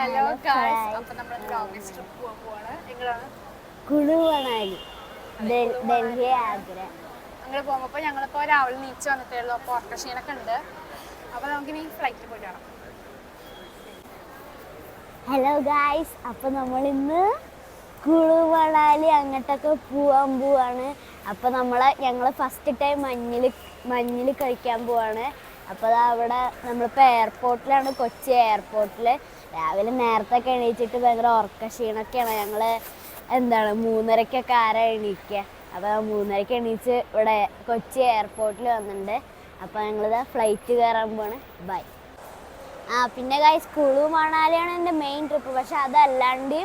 Hello guys അപ്പൊ നമ്മൾ longest trip പോകാൻ പോവാണ്. എങ്ങനെയാണ്? കുളുവണാലി. ഡൽഹി ആഗ്ര. അങ്ങനെ പോകുമ്പോൾ ഞങ്ങളിപ്പോൾ രാവിലെ നീച്ച് വന്നിട്ടേ ഉള്ളൂ അപ്പോൾ ഓട്ടോക്ഷീനൊക്കെ ഉണ്ട്. അപ്പോൾ ഫ്ലൈറ്റിൽ പോയിട്ട് ഹലോ ഗായ്സ് അപ്പോൾ ഇന്ന് അങ്ങോട്ടൊക്കെ പോവാൻ പോവാണ്. അപ്പൊ നമ്മളെ ഞങ്ങൾ ഫസ്റ്റ് ടൈം മഞ്ഞിൽ മഞ്ഞിൽ കഴിക്കാൻ പോവാണ്. അപ്പോൾ അവിടെ നമ്മളിപ്പോൾ എയർപോർട്ടിലാണ് കൊച്ചി എയർപോർട്ടിൽ രാവിലെ നേരത്തെ ഒക്കെ എണീച്ചിട്ട് ഭയങ്കര ഉറക്ക ക്ഷീണൊക്കെയാണ്. ഞങ്ങൾ എന്താണ് മൂന്നരക്കൊക്കെ ആരാ എണീക്കുക അപ്പോൾ മൂന്നരക്ക് എണീച്ച് ഇവിടെ കൊച്ചി എയർപോർട്ടിൽ വന്നിട്ടുണ്ട് അപ്പോൾ ഞങ്ങളിതാ ഫ്ലൈറ്റ് കയറാൻ പോണ് ബൈ ആ പിന്നെ കായ് കുളു മണാലിയാണ് എന്റെ മെയിൻ ട്രിപ്പ് പക്ഷെ അതല്ലാണ്ട്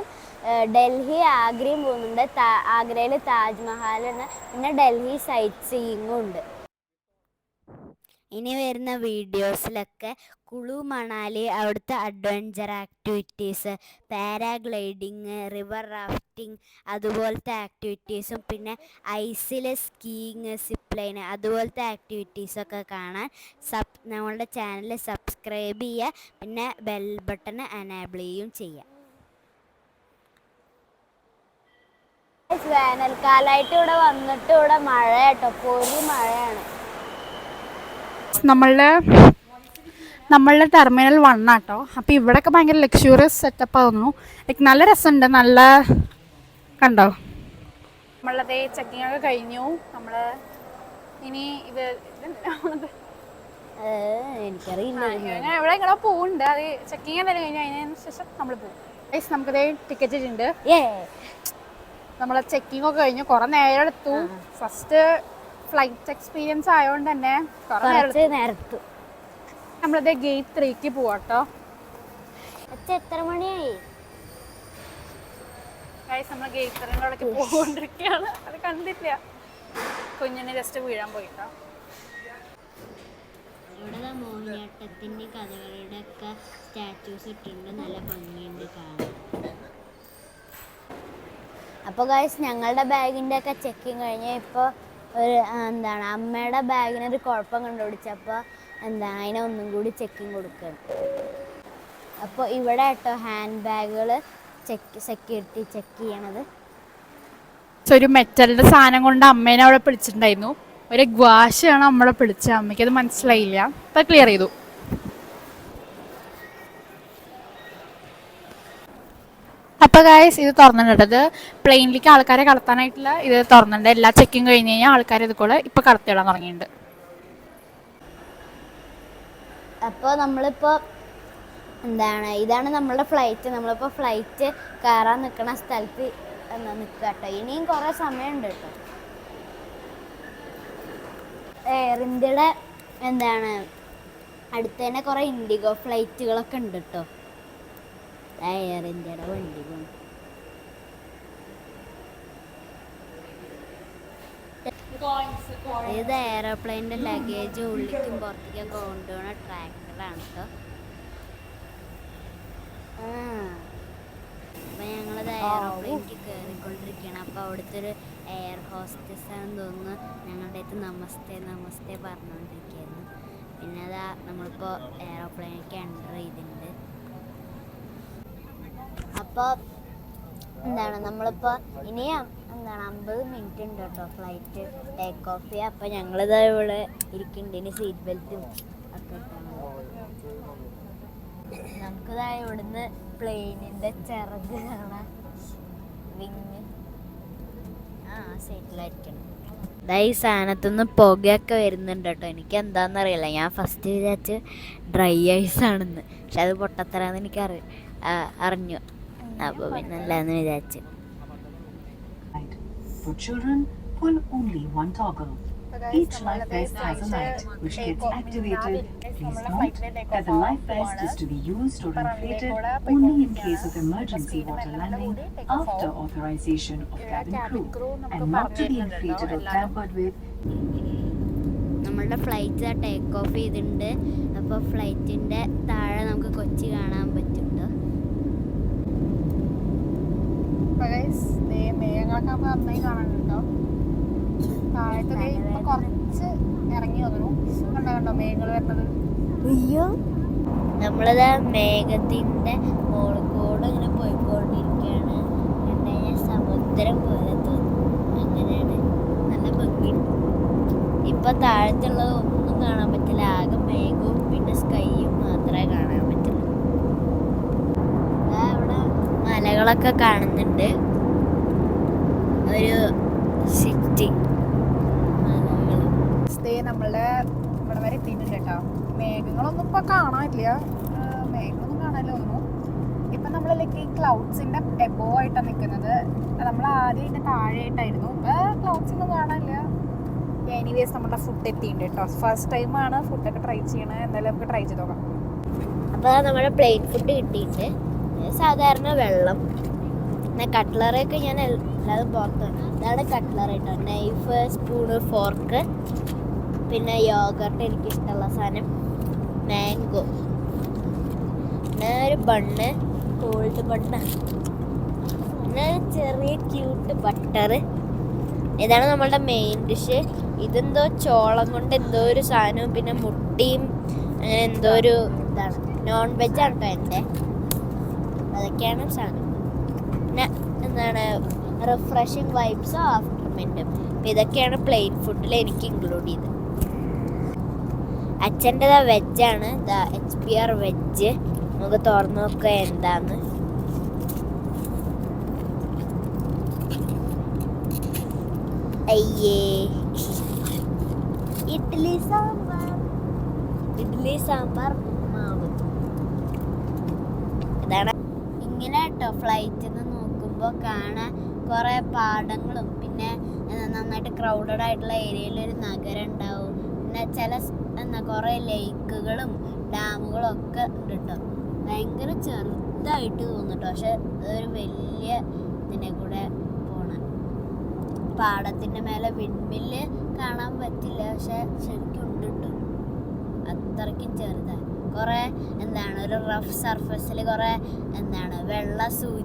ഡൽഹി ആഗ്രയും പോകുന്നുണ്ട്. ആഗ്രയിൽ താജ്മഹലുണ്ട് പിന്നെ ഡൽഹി സൈറ്റ് സീയിങ്ങും ഉണ്ട്. ഇനി വരുന്ന വീഡിയോസിലൊക്കെ കുളു മണാലി അവിടുത്തെ adventure activities paragliding river rafting അതുപോലത്തെ ആക്ടിവിറ്റീസും പിന്നെ ഐസിലെ സ്കീയിങ് സിപ്ലൈന് അതുപോലത്തെ ആക്ടിവിറ്റീസൊക്കെ കാണാൻ സബ് നമ്മളുടെ ചാനൽ സബ്സ്ക്രൈബ് ചെയ്യുക പിന്നെ ബെൽ ബട്ടൺ എനേബിൾ ചെയ്യുകയും ചെയ്യുക. വേനൽക്കാലമായിട്ട് ഇവിടെ വന്നിട്ട് ഇവിടെ മഴ കേട്ടോ പൊരി മഴയാണ്. നമ്മളുടെ നമ്മളുടെ ടെർമിനൽ വൺ ആട്ടോ. അപ്പോൾ ഇവിടെയൊക്കെ ഭയങ്കര ലക്ഷൂറിയസ് സെറ്റപ്പ് ആയിരുന്നു ലൈക്ക് നല്ല രസമുണ്ട്. നല്ല കണ്ടോ? നമ്മളതേ ചെക്കിംഗ് ഒക്കെ കഴിഞ്ഞു. നമ്മൾ ഇനി ഇത്? എനിക്കറിയില്ല ഇവിടെ ഇങ്ങനെ പോകുന്നുണ്ട് അത് ചെക്കിങ് തന്നെ കഴിഞ്ഞു. അതിന് ശേഷം നമ്മൾ പോകും നമുക്കതേ ടിക്കറ്റ് ഉണ്ട് നമ്മളെ ചെക്കിംഗ് ഒക്കെ കഴിഞ്ഞു. കുറെ നേരം എടുത്തു. ഫസ്റ്റ് ഫ്ലൈറ്റ് എക്സ്പീരിയൻസ് ആയതുകൊണ്ട് തന്നെ കുറച്ച് നേരത്തു. നമ്മളത് ഗേറ്റ് ത്രീക്ക് പോവാട്ടോ. എത്ര മണിയായി? അപ്പൊ നമ്മൾ ഗേറ്റ് ത്രീന്റെ അവിടേക്ക് പോകൊണ്ടിരിക്കുകയാണ് അത് കണ്ടില്ല കുഞ്ഞിനെ ജസ്റ്റ് വീഴാൻ പോയിട്ടോ. ഇവിടെ മോഹിനിയാട്ടത്തിന്റെ കഥകളുടെ ഒക്കെ സ്റ്റാച്യൂസ് ഇട്ടിട്ടുണ്ട്. നല്ല ഭംഗിയുണ്ട് കാണാൻ. അപ്പോൾ ഗൈസ് ഞങ്ങളുടെ ബാഗിന്റെ ഒക്കെ ചെക്കിങ് കഴിഞ്ഞ് ഇപ്പോൾ ഒരു എന്താണ് അമ്മയുടെ ബാഗിന് ഒരു കുഴപ്പം കണ്ടുപിടിച്ചപ്പോൾ എന്താ അതിനെ ഒന്നും കൂടി ചെക്കിങ് കൊടുക്കുകയാണ്. അപ്പോൾ ഇവിടെ കേട്ടോ ഹാൻഡ് ബാഗുകൾ ചെക്ക് സെക്യൂരിറ്റി ചെക്ക് ചെയ്യണത്. ഒരു മെറ്റലിന്റെ സാധനം കൊണ്ട് അമ്മേനെ അവിടെ പിടിച്ചിട്ടുണ്ടായിരുന്നു. ഒരു ഗ്വാശയാണ് നമ്മളെ പിടിച്ച അമ്മയ്ക്ക് അത് മനസ്സിലായില്ല. അപ്പം ക്ലിയർ ചെയ്തു. അപ്പൊ ഗായ്സ് ഇത് തുറന്നിട്ടത് പ്ലെയിനിലേക്ക് ആൾക്കാരെ കടത്താനായിട്ടുള്ള ഇത് തുറന്നിട്ടുണ്ട്. എല്ലാ ചെക്കിങ് കഴിഞ്ഞ് കഴിഞ്ഞാൽ ആൾക്കാർ ഇത് കൂടെ ഇപ്പൊ കടത്തിയിടാൻ തുടങ്ങിയിട്ടുണ്ട്. അപ്പോൾ നമ്മളിപ്പോൾ എന്താണ്? ഇതാണ് നമ്മളുടെ ഫ്ലൈറ്റ് നമ്മളിപ്പോൾ ഫ്ലൈറ്റ് കയറാൻ നിൽക്കുന്ന സ്ഥലത്ത് നിൽക്കുക കേട്ടോ ഇനിയും കുറേ സമയമുണ്ട് കേട്ടോ എയർ ഇന്ത്യയുടെ എന്താണ്? അടുത്ത് തന്നെ കുറേ ഇൻഡിഗോ ഫ്ലൈറ്റുകളൊക്കെ ഉണ്ട് കേട്ടോ എയർ ഇന്ത്യയുടെ വണ്ടി പോണ് ഇത് എയറോപ്ലെയിന്റെ ലഗേജ് ഉള്ളിക്കും പുറത്തേക്കും കൊണ്ടുപോകുന്ന ട്രാക്ടറാണ് കേട്ടോ അപ്പം ഞങ്ങളത് എയ്റോപ്ലെയിനിൽ കയറിക്കൊണ്ടിരിക്കുകയാണ് അപ്പോൾ അവിടുത്തെ ഒരു എയർ ഹോസ്റ്റസ് ആണെന്ന് തോന്നുന്നു. ഞങ്ങളുടെ അടുത്ത് നമസ്തേ നമസ്തേ പറഞ്ഞുകൊണ്ടിരിക്കുകയായിരുന്നു പിന്നെ അതാ നമ്മളിപ്പോൾ എയറോപ്ലെയിനിലേക്ക് എന്റർ ചെയ്തിട്ടുണ്ട്. അപ്പോൾ എന്താണ് നമ്മളിപ്പോൾ ഇനി എന്താണ് അമ്പത് മിനിറ്റ് ഉണ്ട് കേട്ടോ ഫ്ലൈറ്റ് ടേക്ക് ഓഫ് ചെയ്യുക അപ്പോൾ ഞങ്ങളിതാ ഇവിടെ ഇരിക്കുന്നുണ്ട് ഇനി സീറ്റ് ബെൽറ്റും ഒക്കെ നമുക്കിതാ ഇവിടുന്ന് പ്ലെയിനിന്റെ ചിറക് കാണാം വിങ് ആ സൈറ്റിലായിരിക്കണം ഈ സാധനത്തുനിന്ന് പുകയൊക്കെ വരുന്നുണ്ട് കേട്ടോ. എനിക്ക് എന്താണെന്നറിയില്ല ഞാൻ ഫസ്റ്റ് വിചാരിച്ച് ഡ്രൈ ഐസ് ആണെന്ന്. പക്ഷെ അത് പൊട്ടത്തരാന്ന് എനിക്ക് അറിഞ്ഞു. അപ്പോൾ പിന്നെ അല്ലാന്ന് വിചാരിച്ചു For children, pull only one toggle. Each life vest has a light which gets activated. Please note that the life vest is to be used or inflated only in case of emergency water landing after authorization of cabin crew and not to be inflated or tampered with നമ്മളുടെ flight take off ചെയ്തിട്ടുണ്ട് അപ്പോൾ ഫ്ലൈറ്റിന്റെ താഴെ നമുക്ക് കൊച്ചി കാണാൻ പറ്റും ട്ടോ. മേഘങ്ങളൊക്കെ നമുക്ക് നന്നായി കാണാനുണ്ടോ? താഴത്തെ കുറച്ച് ഇറങ്ങി വന്നു. കണ്ടോ കണ്ടോ മേഘങ്ങൾ വരുന്നത്? അയ്യോ. നമ്മളിതാ മേഘത്തിന്റെ മോളിക്കൂടെ ഇങ്ങനെ പോയിക്കൊണ്ടിരിക്കുകയാണ്. കണ്ടുകഴിഞ്ഞാൽ സമുദ്രം പോലെ തോന്നും അങ്ങനെയാണ്. നല്ല ഭംഗി ഇപ്പൊ താഴത്തുള്ളത് ഒന്നും കാണാൻ പറ്റില്ല. ആകെ മേഘവും പിന്നെ സ്കൈയും മാത്രമേ കാണാൻ പറ്റുള്ളൂ. അവിടെ മലകളൊക്കെ കാണുന്നുണ്ട്. ഒരു സിറ്റി സ്റ്റേ നമ്മളുടെ ഇവിടെ വരെ എത്തിയിട്ടുണ്ട് കേട്ടോ. മേഘങ്ങളൊന്നും ഇപ്പൊ കാണാനില്ല. മേഘമൊന്നും കാണാനില്ല തോന്നുന്നു. ഇപ്പൊ നമ്മൾ ലൈക്ക് ഈ ക്ലൗഡ്സിന്റെ എബോ ആയിട്ടാണ് നിൽക്കുന്നത് നമ്മൾ ആദ്യം ഇതിന്റെ താഴെയായിട്ടായിരുന്നു ഇപ്പൊ ക്ലൗഡ്സ് ഒന്നും കാണാനില്ല. എനിവേസ് നമ്മുടെ ഫുഡ് എത്തിയിട്ടുണ്ട് കേട്ടോ. ഫസ്റ്റ് ടൈമാണ് ഫുഡൊക്കെ ട്രൈ ചെയ്യണത്. എന്തായാലും നമുക്ക് ട്രൈ ചെയ്ത് നോക്കാം. അപ്പോൾ നമ്മുടെ പ്ലെയിൻ ഫുഡ് കിട്ടിയിട്ട് സാധാരണ വെള്ളം. പിന്നെ കട്ട്ലറിയൊക്കെ ഞാൻ അല്ലാതെ പുറത്ത്. ഇതാണ് കട്ട്ലറി കേട്ടോ. നൈഫ് സ്പൂണ് ഫോർക്ക് പിന്നെ യോഗർട്ട് എനിക്ക് ഇഷ്ടമുള്ള സാധനം. മാംഗോ പിന്നെ ഒരു ബണ്ണ്. Called bun. പിന്നെ ചെറിയ ക്യൂട്ട് ബട്ടർ ഇതാണ് നമ്മളുടെ മെയിൻ ഡിഷ് ഇതെന്തോ ചോളം കൊണ്ട് എന്തോ ഒരു സാധനവും പിന്നെ മുട്ടിയും അങ്ങനെ എന്തോ ഒരു ഇതാണ്. നോൺ വെജ് ആണ് കേട്ടോ എന്റെ? അതൊക്കെയാണ് സാധനം. പിന്നെ എന്താണ് റിഫ്രഷിങ് വൈബ്സോ ആഫ്റ്റർ മിന്റും അപ്പം ഇതൊക്കെയാണ് പ്ലെയിൻ ഫുഡിൽ എനിക്ക് ഇൻക്ലൂഡ് ചെയ്തത്. അച്ഛന്റെ വെജാണ് the H P R veg നമുക്ക് തുറന്നു നോക്കുക എന്താന്ന്. അയ്യേ. ഇഡ്ഡലി സാമ്പാർ. ഇഡ്ഡലി സാമ്പാർ മാവ്. ഇതാണ് ഇങ്ങനെ കേട്ടോ ഫ്ലൈറ്റിൽ നോക്കുമ്പോൾ കാണാൻ കുറേ പാടങ്ങളും. പിന്നെ നന്നായിട്ട് ക്രൗഡഡ് ആയിട്ടുള്ള ഏരിയയിൽ ഒരു നഗരം ഉണ്ടാവും പിന്നെ ചില എന്താ കുറേ ലേക്കുകളും ഡാമുകളും ഒക്കെ ഉണ്ട് കേട്ടോ ഭയങ്കര ചെറുതായിട്ട് തോന്നുട്ടോ പക്ഷെ അതൊരു വലിയ ഇതിനെ കൂടെ പോണ. പാടത്തിന്റെ മേലെ വിൺമില്ല് കാണാൻ പറ്റില്ല. പക്ഷെ ശരിക്കും ഉണ്ട് കേട്ടോ അത്രയ്ക്കും ചെറുതാണ് കുറേ എന്താണ് ഒരു റഫ് സർഫസിൽ കുറേ എന്താണ് വെള്ള പോലെ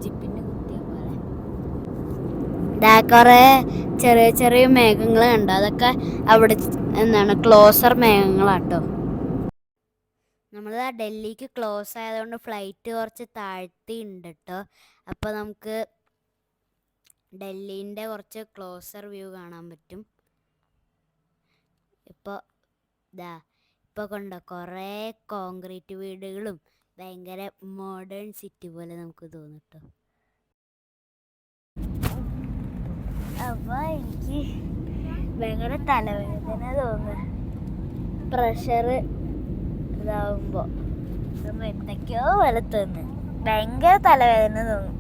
ഇതാ കുറേ ചെറിയ ചെറിയ മേഘങ്ങൾ കണ്ടു? അതൊക്കെ അവിടെ എന്താണ് ക്ലോസർ മേഘങ്ങളാട്ടോ. നമ്മൾ ഡൽഹിക്ക് ക്ലോസ് ആയതുകൊണ്ട് ഫ്ലൈറ്റ് കുറച്ച് താഴ്ത്തി ഉണ്ട് കേട്ടോ അപ്പോൾ നമുക്ക് ഡൽഹീന്റെ കുറച്ച് ക്ലോസർ വ്യൂ കാണാൻ പറ്റും. ഇപ്പോൾ ഇതാ ഇപ്പോൾ കണ്ടോ? കുറേ കോൺക്രീറ്റ് വീടുകളും ഭയങ്കര മോഡേൺ സിറ്റി പോലെ നമുക്ക് തോന്നും കേട്ടോ അപ്പോൾ എനിക്ക് ഭയങ്കര തലവേദന തോന്നുന്നു. പ്രഷർ ഇതാവുമ്പോൾ എന്തൊക്കെയോ പോലെ തോന്നുന്നു. ഭയങ്കര തലവേദന തോന്നും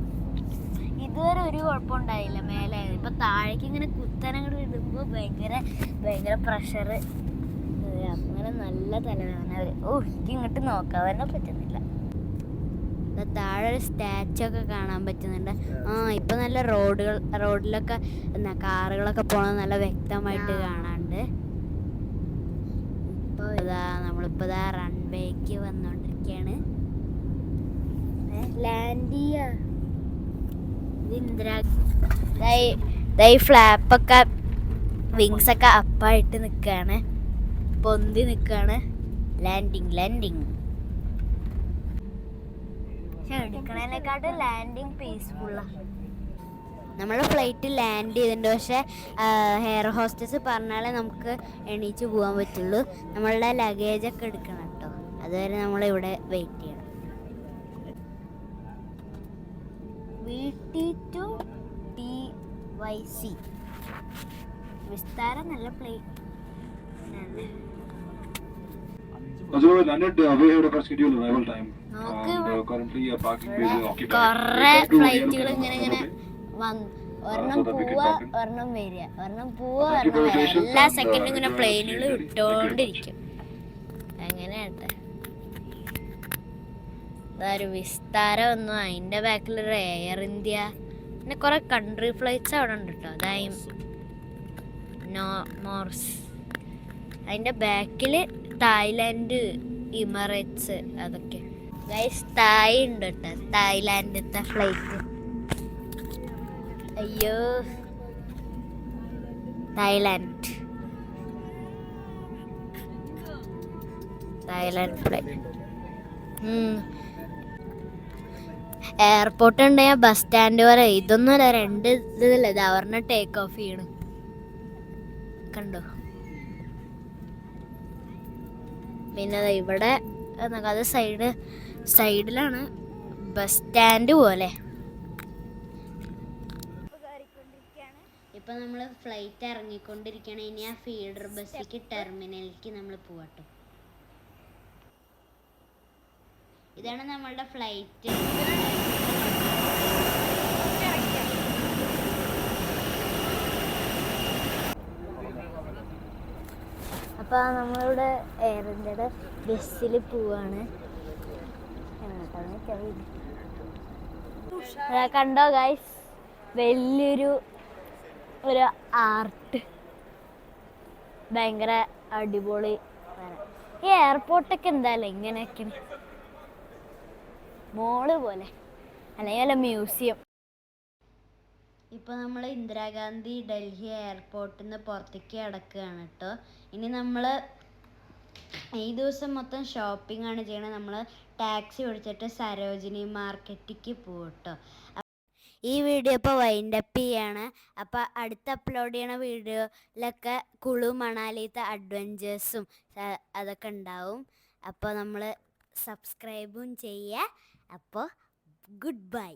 ഇതുവരെ ഒരു കുഴപ്പമുണ്ടായില്ല മേലെ ഇപ്പൊ താഴേക്ക് ഇങ്ങനെ കുത്തനങ്ങൾ ഇടുമ്പോ ഭയങ്കര ഭയങ്കര പ്രഷർ അങ്ങനെ നല്ല തലവേദന ഓ എനിക്ക് ഇങ്ങോട്ട് നോക്കാൻ തന്നെ പറ്റുന്നില്ല. താഴെ ഒരു സ്റ്റാച്ചു ഒക്കെ കാണാൻ പറ്റുന്നുണ്ട്. ആ ഇപ്പൊ നല്ല റോഡുകൾ റോഡിലൊക്കെ എന്നാ കാറുകളൊക്കെ പോണത് നല്ല വ്യക്തമായിട്ട് കാണാണ്ട് ഇപ്പൊ ഇതാ നമ്മളിപ്പോ ഇതാ റൺവേക്ക് വന്നോണ്ടിരിക്കയാണ് ലാൻഡ് ചെയ്യാ ഇത് ഇന്ദിരാ ദാ ഈ- ദാ ഈ ഫ്ലാപ്പൊക്കെ വിങ്സ് ഒക്കെ അപ്പായിട്ട് നിൽക്കുകയാണ് പൊന്തി നിൽക്കുകയാണ് ലാൻഡിങ് ലാൻഡിങ് എടുക്കണേനെക്കാട്ടും ലാൻഡിങ് പീസ്ഫുള്ളാണ് നമ്മൾ ഫ്ലൈറ്റ് ലാൻഡ് ചെയ്തിട്ടുണ്ട് പക്ഷേ ഹെയർ ഹോസ്റ്റസ് പറഞ്ഞാലേ നമുക്ക് എണീച്ച് പോകാൻ പറ്റുള്ളൂ നമ്മളുടെ ലഗേജ് ഒക്കെ എടുക്കണം കേട്ടോ അതുവരെ നമ്മളിവിടെ വെയിറ്റ് ചെയ്യണം V T to Y C വിസ്താരം നല്ല പ്ലേ Also, കൊറേ ഫ്ലൈറ്റുകൾ ഇങ്ങനെ ഇങ്ങനെ ഒരെണ്ണം പോവുക ഒരെണ്ണം വരിക. ഒരെണ്ണം പോവുക ഒരെണ്ണം വരിക. എല്ലാ സെക്കൻഡും ഇങ്ങനെ പ്ലെയിനുകൾ ഇട്ടോണ്ടിരിക്കും. അങ്ങനെയാട്ടെ. അതൊരു വിസ്താരം ഒന്നും അതിന്റെ ബാക്കിലൊരു എയർ ഇന്ത്യ പിന്നെ കുറെ കൺട്രി ഫ്ലൈറ്റ്സ് അവിടെ ഉണ്ട് കേട്ടോ അതായും മോർസ്. അതിന്റെ ബാക്കിൽ തായ്ലാന്റ് ഇമറേറ്റ്സ് അതൊക്കെ. ഗൈസ് തായ് ഉണ്ട് കേട്ടോ തായ്ലാൻഡത്തെ ഫ്ലൈറ്റ് അയ്യോ. തായ്ലാൻഡ് തായ്ലാൻഡ് ഫ്ലൈറ്റ് എയർപോർട്ട് ഉണ്ട് ഞാൻ ബസ് സ്റ്റാൻഡ് വരെ. ഇതൊന്നുമല്ല രണ്ട് ഇതല്ല ഇത് അവരുടെ ടേക്ക് ഓഫ് ചെയ്യണം. കണ്ടോ? പിന്നെ ഇവിടെ അത് സൈഡ് സൈഡിലാണ് ബസ് സ്റ്റാൻഡ് പോലെ. ഇപ്പൊ നമ്മൾ ഫ്ലൈറ്റ് ഇറങ്ങിക്കൊണ്ടിരിക്കുകയാണ് ഇനി ആ ഫീഡർ ബസ്സിലേക്ക് ടെർമിനലിലേക്ക് നമ്മൾ പോവാട്ടോ. ഇതാണ് നമ്മളുടെ ഫ്ലൈറ്റ് അപ്പോൾ നമ്മളിവിടെ എയർ ഇന്ത്യയുടെ ബസ്സിൽ പോവാണ്. കണ്ടോ ഗൈസ് വലിയൊരു ഒരു ആർട്ട് ഭയങ്കര അടിപൊളി. ഈ എയർപോർട്ടൊക്കെ എന്തായാലും ഇങ്ങനെയൊക്കെ. മോൾ പോലെ. അല്ലെങ്കിൽ അല്ല മ്യൂസിയം ഇപ്പോൾ നമ്മൾ ഇന്ദിരാഗാന്ധി ഡൽഹി എയർപോർട്ടിൽ നിന്ന് പുറത്തേക്ക് അടക്കുകയാണ് കേട്ടോ ഇനി നമ്മൾ ഈ ദിവസം മൊത്തം ഷോപ്പിംഗ് ആണ് ചെയ്യണത്. നമ്മൾ ടാക്സി ഓടിച്ചിട്ട് സരോജിനി മാർക്കറ്റിക്ക് പോട്ടോ ഈ വീഡിയോ ഇപ്പോൾ വൈൻഡപ്പ് ചെയ്യാണ്. അപ്പോൾ അടുത്ത അപ്ലോഡ് ചെയ്യണ വീഡിയോയിലൊക്കെ കുളു മണാലിത്തെ അഡ്വഞ്ചേഴ്സും അതൊക്കെ ഉണ്ടാവും. അപ്പോൾ നമ്മൾ സബ്സ്ക്രൈബും ചെയ്യുക അപ്പോൾ ഗുഡ് ബൈ